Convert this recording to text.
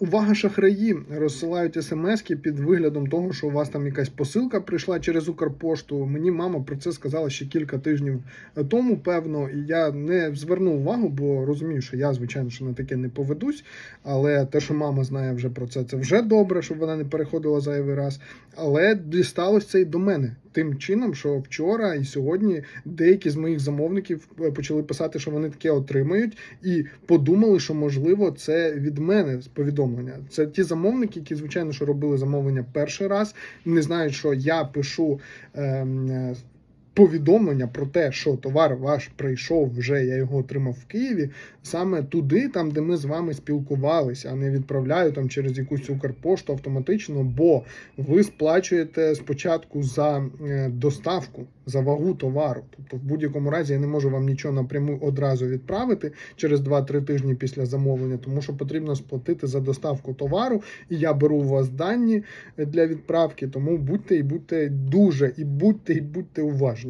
Увага, шахраї розсилають смски під виглядом того, що у вас там якась посилка прийшла через Укрпошту. Мені мама про це сказала ще кілька тижнів тому, певно, і я не звернув увагу, бо розумію, що я, звичайно, що на таке не поведусь. Але те, що мама знає вже про це, це вже добре, щоб вона не переходила зайвий раз. Але дісталось це і до мене. Тим чином, що вчора і сьогодні деякі з моїх замовників е, почали писати, що вони таке отримають, і подумали, що можливо це від мене повідомлення. Це ті замовники, які звичайно що робили замовлення перший раз, не знають, що я пишу. ем, е, Повідомлення про те, що товар ваш прийшов вже, я його отримав в Києві, саме туди, там, де ми з вами спілкувалися, а не відправляю там через якусь Укрпошту автоматично, бо ви сплачуєте спочатку за е, доставку, за вагу товару. Тобто, в будь-якому разі я не можу вам нічого напряму одразу відправити через 2-3 тижні після замовлення, тому що потрібно сплатити за доставку товару, і я беру у вас дані для відправки. Тому будьте і будьте дуже, і будьте, і будьте уважні.